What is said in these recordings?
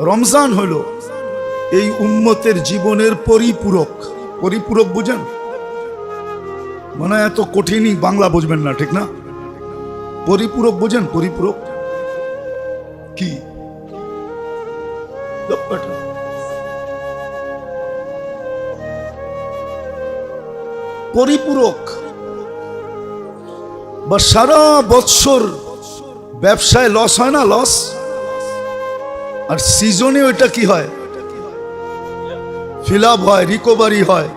রমজান হলো এই উম্মতের জীবনের পরিপূরক। পরিপূরক বুঝেন? মানে এত কঠিনই বাংলা বুঝবেন না, ঠিক না? পরিপূরক বুঝেন? পরিপূরক। কি? পরিপূরক। বা সারা বৎসর ব্যবসায় লস হয় না? লস আর সিজনে ওইটা কি হয়? ফিল হয় রিকভারি হয়,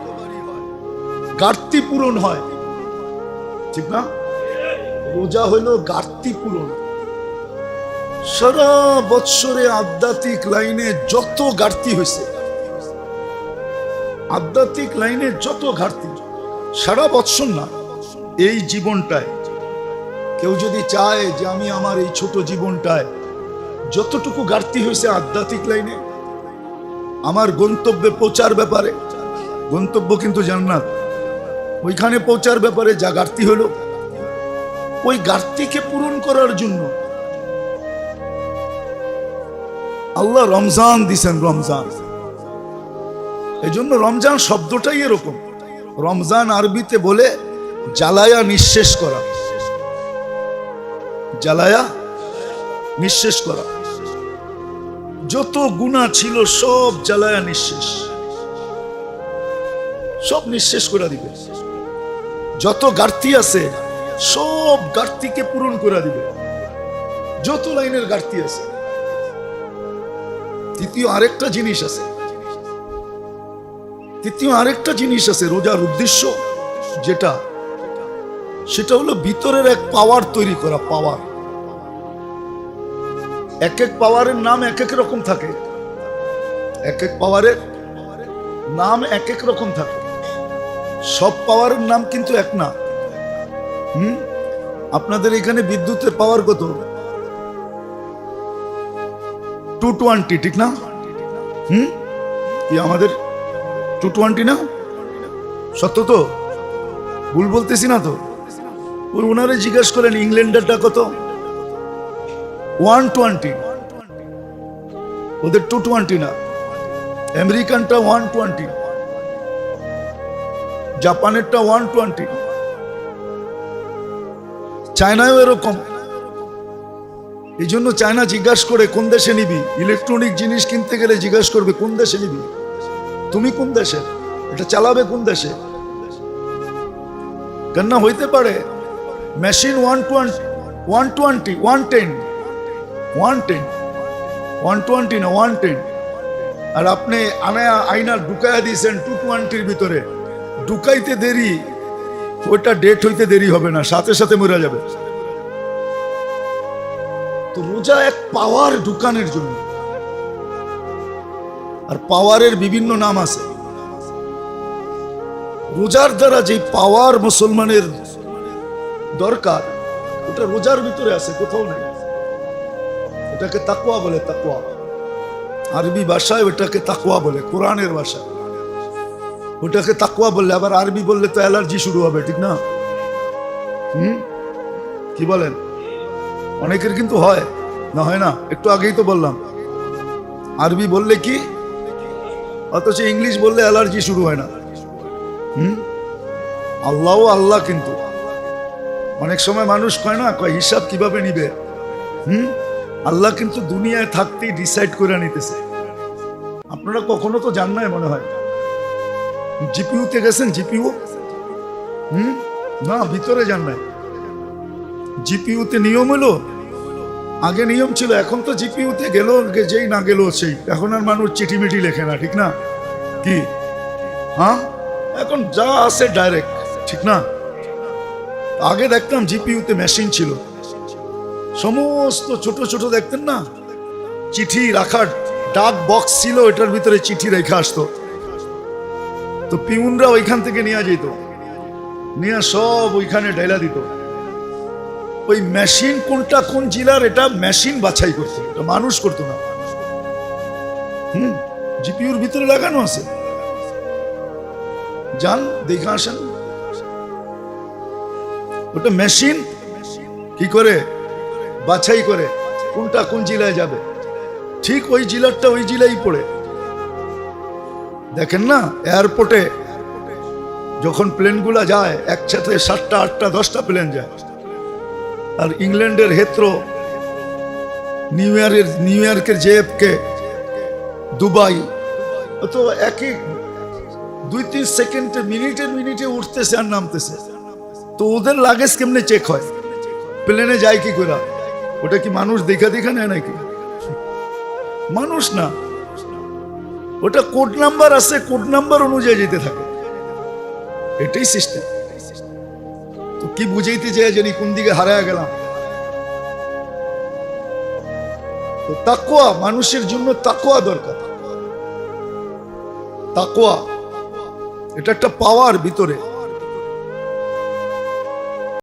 ঘাটতি পূরণ হয়। ঠিক না? রোজা হইল ঘাটতি পূরণ। সারা বৎসরে আধ্যাত্মিক লাইনে যত ঘাটতি হয়েছে আধ্যাত্মিক লাইনে যত ঘাটতি, সারা বৎসর না, এই জীবনটায়। কেউ যদি চায় যে আমি আমার এই ছোট জীবনটায় যতটুকু ঘাটতি হয়েছে আধ্যাত্মিক লাইনে, আমার গন্তব্যে পৌঁছার ব্যাপারে, গন্তব্য কিন্তু জান্নাত। ওইখানে পৌঁছার ব্যাপারে যা ঘাটতি হলো, ওই ঘাটতিকে পূরণ করার জন্য আল্লাহ রমজান দিছেন রমজান। এই জন্য রমজান শব্দটাই এরকম। রমজান আরবিতে বলে জ্বালায়া নিঃশেষ করা। জ্বালায়া নিঃশেষ করা। যত গুণা ছিল, সব জ্বালায়া নিঃশেষ। সব নিঃশেষ করে দিবে। যত ঘাটতি আছে, সব ঘাটতিকে পূরণ করে দিবে। যত লাইনের ঘাটতি আছে। তৃতীয় আরেকটা জিনিস আছে। তৃতীয় আরেকটা জিনিস আছে, রোজার উদ্দেশ্য যেটা, সেটা হলো ভিতরের এক পাওয়ার তৈরি করা পাওয়ার এক এক পাওয়ারের নাম এক এক রকম থাকে। এক এক পাওয়ারের নাম এক এক রকম থাকে। সব পাওয়ারের নাম কিন্তু এক না। হুম? আপনাদের এখানে বিদ্যুতের পাওয়ার কত? টু টোয়েন্টি, ঠিক না? হুম? কি আমাদের টু টোয়েন্টি না? সত্য তো? ভুল বলতেছি না তো? ওনারে জিজ্ঞেস করেন ইংল্যান্ডেরটা কত? ওয়ান টোয়েন্টি ওদের টু টোয়েন্টি না। আমেরিকানটা ওয়ান টোয়েন্টি জাপানেরটা ওয়ান টোয়েন্টি চায়নাও এরকম। এই জন্য চায়না জিজ্ঞাসা করে, কোন দেশে নিবি? ইলেকট্রনিক জিনিস কিনতে গেলে জিজ্ঞাসা করবে, কোন দেশে নিবি? তুমি কোন দেশে? এটা চালাবে কোন দেশে? কেননা হইতে পারে machine one twenty one twenty one ten one ten one twenty না ওয়ান টেন আর আপনি আনায়া আইনা ঢুকাইয়া দিয়েছেন টু টোয়েন্টির ভিতরে। ঢুকাইতে দেরি, ওইটা ডেট হইতে দেরি হবে না, সাথে সাথে মরে যাবে। তো রোজা এক পাওয়ার ঢুকানোর জন্য। আর পাওয়ারের বিভিন্ন নাম আছে। রোজার দ্বারা যে পাওয়ার মুসলমানের দরকার, ওটা রোজার ভিতরে আছে, কোথাও নেই। ওটাকে তাকুয়া বলে তাকুয়া আরবি ভাষায় ওটাকে তাকুয়া বলে, কোরআনের ভাষা। ওটাকে তাকুয়া বললে, আবার আরবি বললে তো অ্যালার্জি শুরু হবে, ঠিক না? হুম? কি বলেন? অনেকের কিন্তু হয়, না হয় না? একটু আগেই তো বললাম। আরবি বললে কি? অথচ ইংলিশ বললে অ্যালার্জি শুরু হয় না। হুম? আল্লাহ আল্লাহ কিন্তু। অনেক সময় মানুষ কয় না, কয় হিসাব কীভাবে নিবে? হুম? আল্লাহ কিন্তু দুনিয়ায় থাকতেই ডিসাইড করে নিতেছে। আপনারা কখনো তো জান নাই মনে হয়। জিপিউতে গেছেন? জিপিউ হুম? না, ভিতরে যান নাই। জিপিউতে নিয়ম হলো, আগে নিয়ম ছিল, এখন তো জিপিউতে গেল যেই না গেল সেই। এখন আর মানুষ চিঠি মিঠি লেখে না, ঠিক না? কি? হ্যাঁ? এখন যা আছে ডাইরেক্ট ঠিক না? আগে দেখতাম জিপিউতে মেশিন ছিল। সমস্ত ছোট ছোট দেখতেন না? চিঠি রাখার ডাক বক্স ছিল, এটার ভিতরে চিঠি রেখে আসতো। তো পিউনরা ওইখান থেকে নিয়ে যেত। নিয়ে সব ওইখানে ডাইলা দিত। ওই মেশিন কোনটা কোন জেলার, এটা মেশিন বাছাই করতো, এটা মানুষ করতো না। হুম জিপিউর ভিতরে লাগানো আছে। যান, দেখে আসেন। ওটা মেশিন কি করে? বাছাই করে কোনটা কোন জেলায় যাবে? ঠিক ওই জেলারটা ওই জেলাই পড়ে। দেখেন না এয়ারপোর্টে যখন প্লেনগুলা যায়, একসাথে সাতটা, আটটা, দশটা প্লেন যায়। আর ইংল্যান্ডের হেত্রো নিউ ইয়র্কের নিউ ইয়র্কের জেএফকে, দুবাই তো একই দুই, তিন সেকেন্ডে মিনিটের মিনিটে উঠতেছে আর নামতেছে। তো ওদের লাগেজ কেমনে চেক হয়? প্লেনে যায় কি করে? ওটা কি মানুষ দেখা দেখা নেয় নাকি? মানুষ না। ওটা কোড নাম্বার আছে, কোড নাম্বার অনুযায়ী যেতে থাকে। এটাই সিস্টেম তো কি বুঝাইতে চাই জানি কোন দিকে হারায় গেলাম। তো তাকোয়া মানুষের জন্য তাকোয়া দরকার। তাকোয়া এটা একটা পাওয়ার ভিতরে।